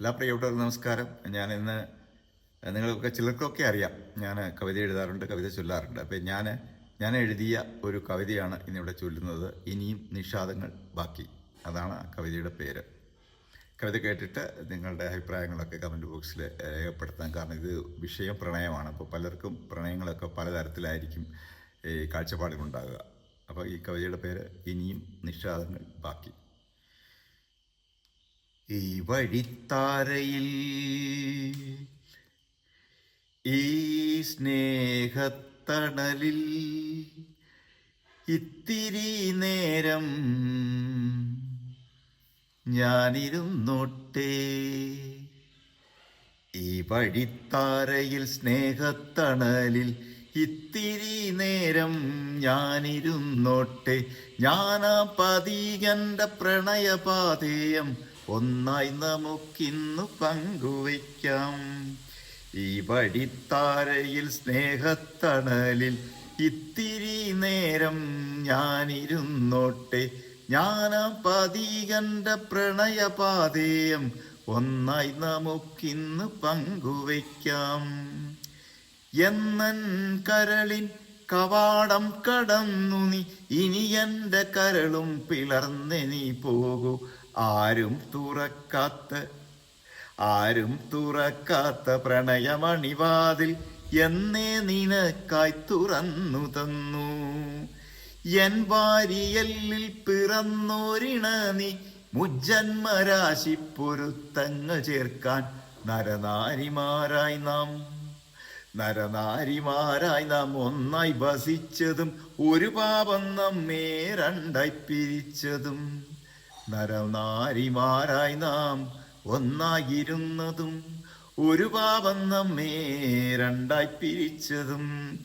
എല്ലാ പ്രിയപ്പെട്ടവർക്കും നമസ്കാരം. ഞാൻ ഇന്ന് നിങ്ങളൊക്കെ ചിലർക്കൊക്കെ അറിയാം. ഞാൻ കവിത എഴുതാറുണ്ട് കവിത ചൊല്ലാറുണ്ട്. അപ്പം ഞാൻ ഞാൻ എഴുതിയ ഒരു കവിതയാണ് ഇന്നിവിടെ ചൊല്ലുന്നത്. ഇനിയും നിഷാദങ്ങൾ ബാക്കി. അതാണ് കവിതയുടെ പേര്. കവിത കേട്ടിട്ട് നിങ്ങളുടെ അഭിപ്രായങ്ങളൊക്കെ കമന്റ് ബോക്സിൽ രേഖപ്പെടുത്താം കാരണം ഇത് വിഷയം പ്രണയമാണ്. അപ്പോൾ പലർക്കും പ്രണയങ്ങളൊക്കെ പലതരത്തിലായിരിക്കും ഈ കാഴ്ചപ്പാടുകളുണ്ടാകുക അപ്പോൾ ഈ കവിതയുടെ പേര് ഇനിയും നിഷാദങ്ങൾ ബാക്കി. ഈ വഴിത്താരയിൽ ഈ സ്നേഹത്തണലിൽ ഇത്തിരി നേരം ഞാനിരുന്നോട്ടെ. ഈ വഴിത്താരയിൽ സ്നേഹത്തണലിൽ ഇത്തിരി നേരം ഞാനിരുന്നോട്ടെ. ഞാനാ പതികന്റെ പ്രണയപാതേയം ഒന്നായി നമുക്കിന്നു പങ്കുവയ്ക്കാം. ഈ വഴിത്താരയിൽ സ്നേഹത്തണലിൽ ഇത്തിരി നേരം ഞാനിരുന്നോട്ടെ. ഞാനാ പതികന്റെ പ്രണയപാതേയം ഒന്നായി നമുക്കിന്ന് പങ്കുവയ്ക്കാം. എന്നൻ കരളിൻ കവാടം കടന്നു നീ ഇനി എന്റെ കരളും പിളർന്നെനി പോകൂ. ആരും തുറക്കാത്ത ആരും തുറക്കാത്ത പ്രണയമണിവാതിൽ എന്നേ നിനക്കായി തുറന്നു തന്നു. എൻ വാരിയല്ലിൽ പിറന്നോരിണ നീ മുജ്ജന്മരാശി പൊരുത്തങ്ങ് ചേർക്കാൻ നരനാരിമാരായി നാം. നരനാരിമാരായി നാം ഒന്നായി വസിച്ചതും ഒരു പാപം നമ്മേ രണ്ടായി പിരിച്ചതും. നരനാരിമാരായി നാം ഒന്നായിരുന്നതും ഒരു പാപം നമ്മെ രണ്ടായി പിരിച്ചതും.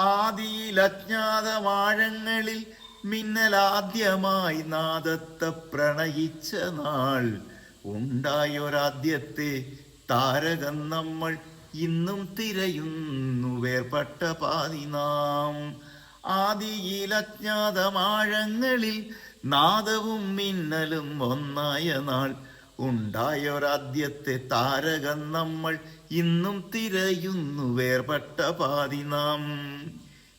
ആദിയിൽ അജ്ഞാതമാഴങ്ങളിൽ മിന്നലാദ്യമായി നാദത്തെ പ്രണയിച്ച നാൾ. ഉണ്ടായൊരാദ്യത്തെ താരകം നമ്മൾ ഇന്നും തിരയുന്നു വേർപെട്ട പാതി നാം. ആദിയിൽ അജ്ഞാതമാഴങ്ങളിൽ നാദവും മിന്നലും ഒന്നായ നാൾ. ഉണ്ടായൊരാദ്യത്തെ താരകം നമ്മൾ ഇന്നും തിരയുന്നു വേർപെട്ട പാതി നാം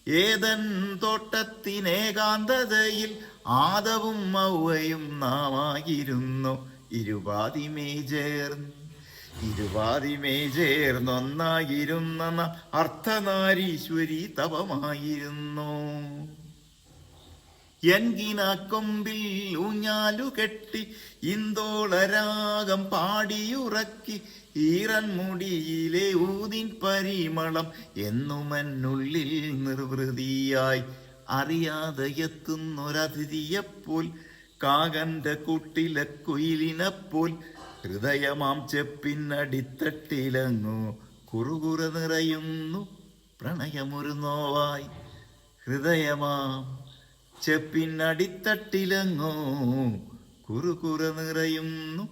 ഏതൻ തോട്ടത്തിനേകാന്തതയിൽ ആദവും മൗവയും നാമായിരുന്നു ഇരുപാതിമേ ചേർന്ന് ഇരുപാതിമേ ചേർന്നൊന്നായിരുന്ന അർത്ഥനാരീശ്വരി തപമായിരുന്നു. എൻകിന കൊമ്പിൽ ഊഞ്ഞാലു കെട്ടി ഇന്ദോളരാഗം പാടിയുറക്കി ഈറൻമുടിയിലെ ഊതിൻ പരിമളം എന്നുമെന്നുള്ളിൽ നിർവൃതിയായി അറിയാതെ എത്തുന്നൊരതിഥിയെപ്പോൽ കാകന്റെ കുട്ടിലെ കുയിലിനെപ്പോൽ ഹൃദയമാം ചെപ്പിനടിത്തട്ടിലങ്ങു കുറുകുറ നിറയുന്നു പ്രണയമൊരു നോവായി. ഹൃദയമാം ചെപ്പിനടിത്തട്ടിലങ്ങോ കുറുകുറ നിറയുന്നു.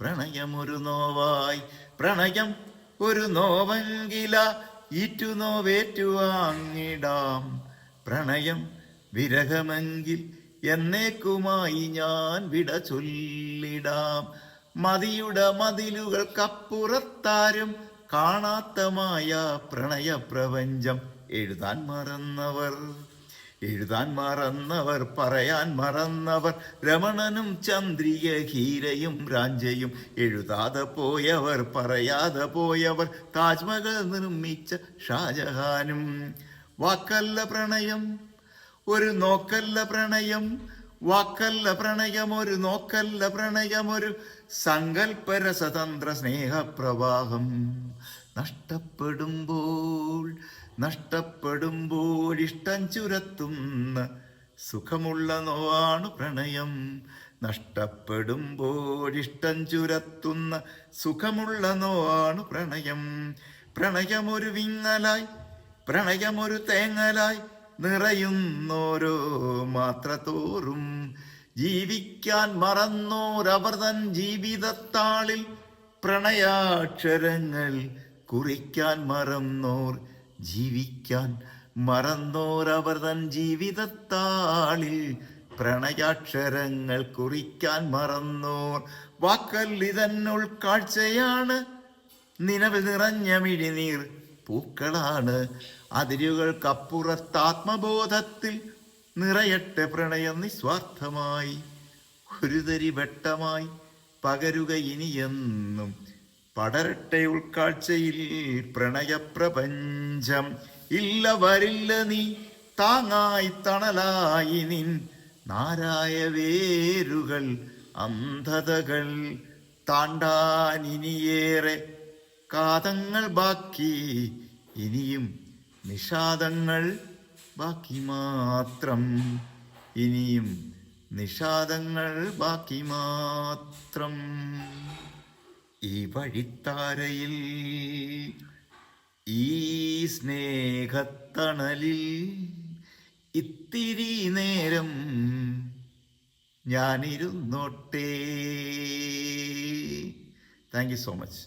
പ്രണയമൊരു നോവായി പ്രണയം ഒരു നോവെങ്കില ഈറ്റു നോവേറ്റുവാങ്ങിടാം പ്രണയം വിരഹമെങ്കിൽ എന്നേക്കുമായി ഞാൻ വിട ചൊല്ലിടാം. മതിയുടെ മതിലുകൾക്കപ്പുറത്താരും കാണാത്തമായ പ്രണയ പ്രപഞ്ചം എഴുതാൻ മറന്നവർ. എഴുതാൻ മറന്നവർ പറയാൻ മറന്നവർ രമണനും ചന്ദ്രിയ ഹീരയും രാഞ്ചയും എഴുതാതെ പോയവർ പറയാതെ പോയവർ താജ്മഹൽ നിർമ്മിച്ച ഷാജഹാനും. വാക്കല്ല പ്രണയം ഒരു നോക്കല്ല പ്രണയം. വാക്കല്ല പ്രണയം ഒരു നോക്കല്ല പ്രണയം ഒരു സങ്കല്പരസതന്ത്ര സ്നേഹപ്രവാഹം. നഷ്ടപ്പെടുമ്പോൾ നഷ്ടപ്പെടുമ്പോൾ ഇഷ്ടം ചുരത്തുന്ന സുഖമുള്ള നോവാണ് പ്രണയം. നഷ്ടപ്പെടുമ്പോൾ ഇഷ്ടം ചുരത്തുന്ന സുഖമുള്ള നോവാണ് പ്രണയം. പ്രണയമൊരു വിങ്ങലായി പ്രണയമൊരു തേങ്ങലായി നിറയുന്നോരോ മാത്ര തോറും ജീവിക്കാൻ മറന്നോരവർ തൻ ജീവിതത്താളിൽ പ്രണയാക്ഷരങ്ങൾ കുറിക്കാൻ മറന്നോർ ജീവിക്കാൻ മറന്നോരവർ തൻ ജീവിതത്താളിൽ പ്രണയാക്ഷരങ്ങൾ കുറിക്കാൻ മറന്നോർ വാക്കല്ലിതന്നുൾ കാഴ്ചയാണ് നിലവിൽ നിറഞ്ഞ മിഴിനീർ പൂക്കളാണ്. അതിരുകൾക്കപ്പുറത്താത്മബോധത്തിൽ നിറയട്ടെ പ്രണയം നിസ്വാർത്ഥമായി. ഒരു തരി വെട്ടമായി പകരുക ഇനിയെന്നും പടരട്ടെ ഉൾക്കാഴ്ചയിൽ പ്രണയപ്രപഞ്ചം. ഇല്ല വരില്ല നീ താങ്ങായി തണലായി നിൻ നാരായ വേരുകൾ അന്ധതകൾ താണ്ടാൻ ഇനിയേറെ കാതങ്ങൾ ബാക്കി ഇനിയും നിഷാദങ്ങൾ ബാക്കി മാത്രം. ഇനിയും നിഷാദങ്ങൾ ബാക്കി മാത്രം. ഈ വഴിത്താരയിൽ ഈ സ്നേഹത്തണലിൽ ഇത്തിരി നേരം ഞാനിരുന്നോട്ടേ. Thank you so much